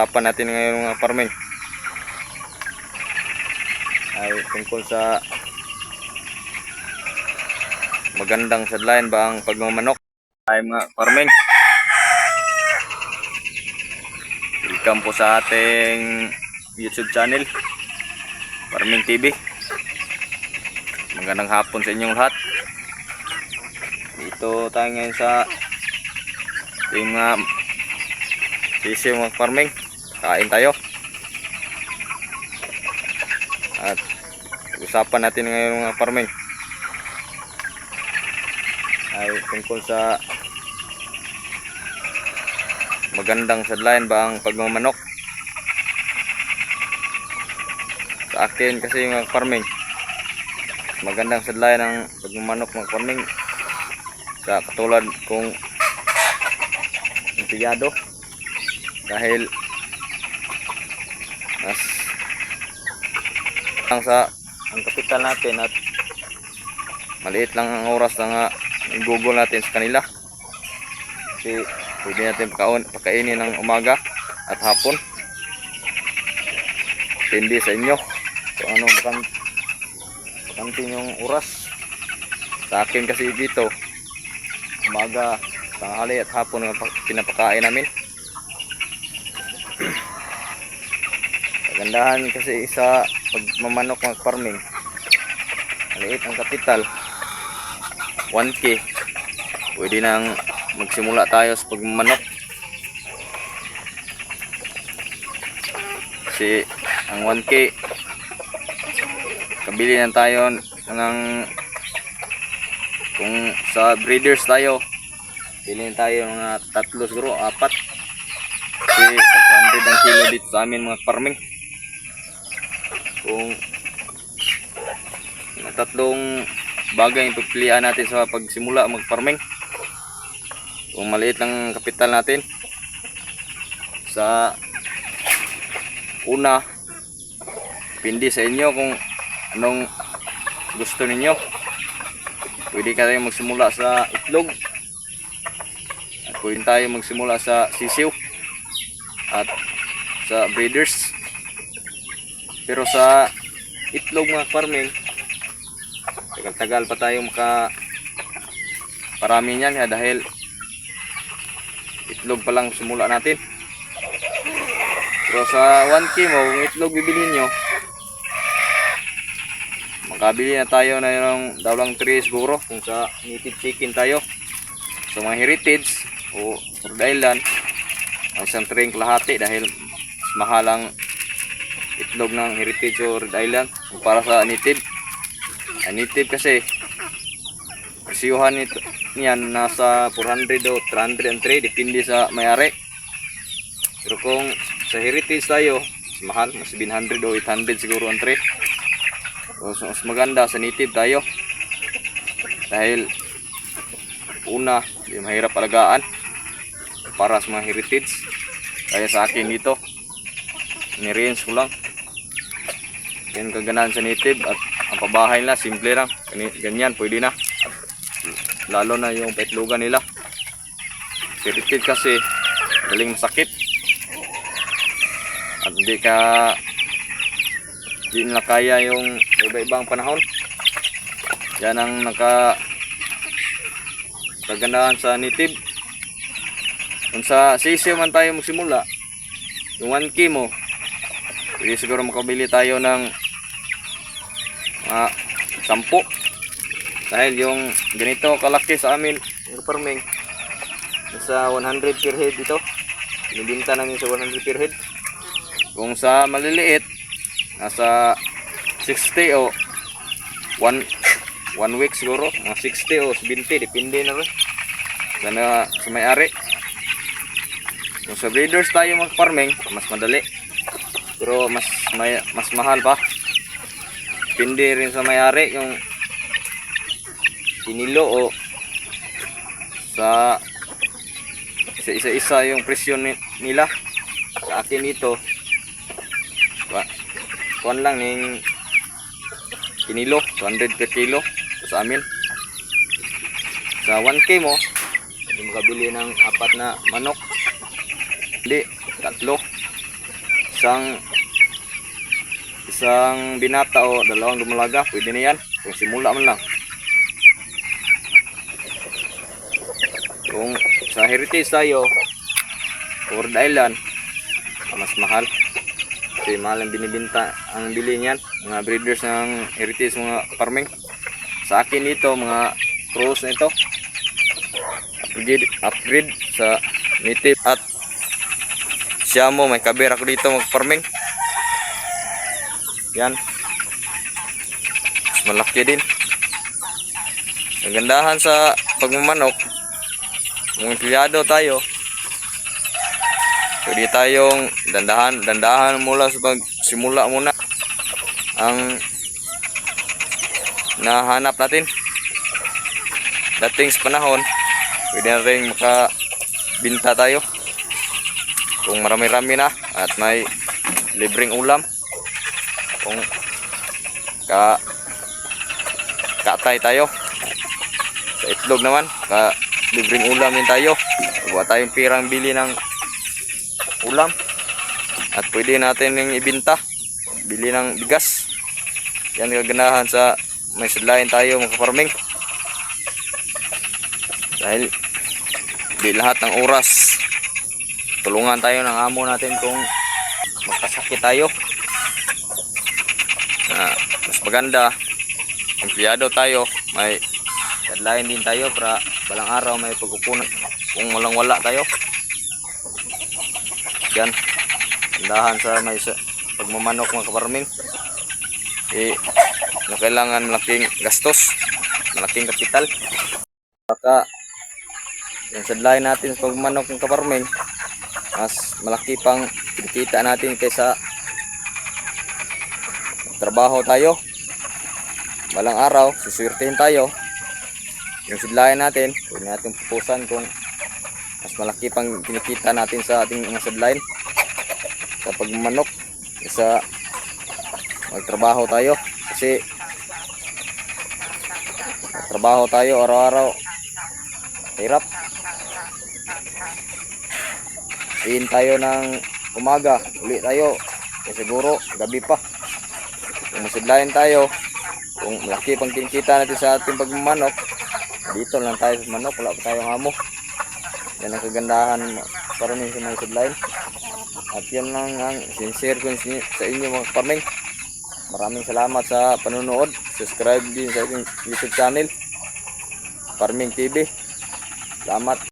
Usapan natin ngayon mga farming ay tungkol sa magandang sadlayan ba ang pagmamanok ay mga farming welcome po sa ating youtube channel Farming TV magandang hapon sa inyong lahat. Dito tayo ngayon sa ating mga sisiw mga farming kain tayo. At usapan natin ngayon mga farming. Ay tungkol sa magandang sadlayan ba ang pagmamanok? Sa akin kasi mga farming magandang sadlayan ang pagmamanok mga farming. Sa katulad kung empleyado. Dahil mas ang sa ang kapital natin at maliit lang ang oras na nga google natin sa kanila. Kasi pwede natin pakaon, pakainin ng umaga at hapon. Hindi sa inyo kung anong bakan bakantin yung oras. Sa akin kasi dito umaga tanghali at hapon ang pa- pinapakain namin Kagandahan kasi sa pagmamanok ng farming. Maliit ang kapital. 1K. Pwede nang magsimula tayo sa pagmamanok. Kasi ang 1K kabili na tayo ng kung sa breeders tayo bilhin tayo ng tatlo siguro apat kasi 500 ang kilo dito sa amin mga farming kung tatlong bagay yung pagpilian natin sa pagsimula mag farming kung maliit lang ang kapital natin. Sa una pindi sa inyo kung anong gusto ninyo. Pwede kayo magsimula sa itlog. At pwede tayo magsimula sa sisiw. At sa breeders pero sa itlog mga farming tagal-tagal pa tayo maka parami niyan ha, dahil itlog pa lang simula natin. Pero sa 1k mo kung itlog bibilhin nyo makabili na tayo na yung dawlang 3 siguro kung sa native chicken tayo. Sa mga heritage o Rhode Island ang isang train kalahati dahil mas mahal ang itlog ng heritage o Rhode Island para sa native ang native kasi presyohan nito niyan nasa 400 o 303 depende sa may-ari pero kung sa heritage tayo mas mahal mas 700 o 800 siguro ang tray So, so, mas maganda sa native tayo. Dahil una, di mahirap alagaan para sa mga heritage. Kaya sa akin dito, ni-range ko lang. Yan kaganahan sa native at ang pabahay nila, simple lang. Ganyan, pwede na. At lalo na yung petlugan nila. Heritage kasi, galing masakit. At hindi ka di nila kaya yung iba-ibang panahon. Yan ang naka kagandahan sa native. Kung sa sisiw man tayo magsimula, yung 1K mo, pwede siguro makabili tayo ng mga 10. Dahil yung ganito kalaki sa amin, yung farming, nasa 100 per head ito. Binibinta namin sa 100 per head. Kung sa maliliit, nasa 60 o 1 1 week siguro mga 60 o 70 depende na rin sana sa may-ari kung sa breeders tayo mag farming mas madali pero mas may, mas mahal pa depende rin sa may-ari yung kinilo o sa isa-isa yung presyo ni- nila. Sa akin dito ba, kuan lang ning kinilo 200 per kilo sa amin. Sa 1k mo hindi makabili ng apat na manok. Hindi tatlo. Isang isang binata o dalawang dumalaga, pwede na yan. Kung simula man lang. Kung sa heritage tayo, or the island, mas mahal. Kasi mahal ang binibinta, ang bili niyan. Mga breeders ng heritage, mga farming. Sa akin dito, mga crows na ito. Upgrade, upgrade sa native at siya mo, may kabir ako dito mag-farming. Yan. Mas malaki din. Ang gandahan sa pagmamanok, kung empleyado tayo, pwede tayong dandahan, dandahan mula sa pagsimula muna ang nahanap natin. Dating sa panahon, pwede na rin makabinta tayo. Kung marami-rami na at may libreng ulam. Kung ka katay tayo. Sa itlog naman, ka libreng ulam din tayo. Huwag tayong pirang bili ng ulam. At pwede natin yung ibinta. Bili ng bigas. Yan kaganahan sa may sidlayan tayo mga farming. Dahil di lahat ng oras tulungan tayo ng amo natin kung magkasakit tayo. Na mas maganda empleyado tayo, may deadline din tayo para balang araw may pagkukunan kung walang wala tayo. Yan. Tindahan sa may pagmamanok mga kaparming. Eh, na kailangan malaking gastos, malaking kapital. Baka yung sadlayan natin sa pagmamanok ng kaparming, mas malaki pang kinikita natin kaysa trabaho tayo. Balang araw, suswertehin tayo. Yung sidlayan natin, huwag natin pupusan kung mas malaki pang kinikita natin sa ating mga sidlayan sa pagmanok sa magtrabaho tayo kasi trabaho tayo araw-araw hirap Iin tayo ng umaga, uli tayo. Eh, siguro, gabi pa. Masidlayan tayo, kung malaki pang kinikita natin sa ating pagmamanok, dito lang tayo sa manok, wala pa tayong amo. Yan ang kagandahan para rin sa mga sidlayan. At yan lang ang sincere ko sa inyo mga farming. Maraming salamat sa panonood. Subscribe din sa ating YouTube channel. Farming TV. Salamat.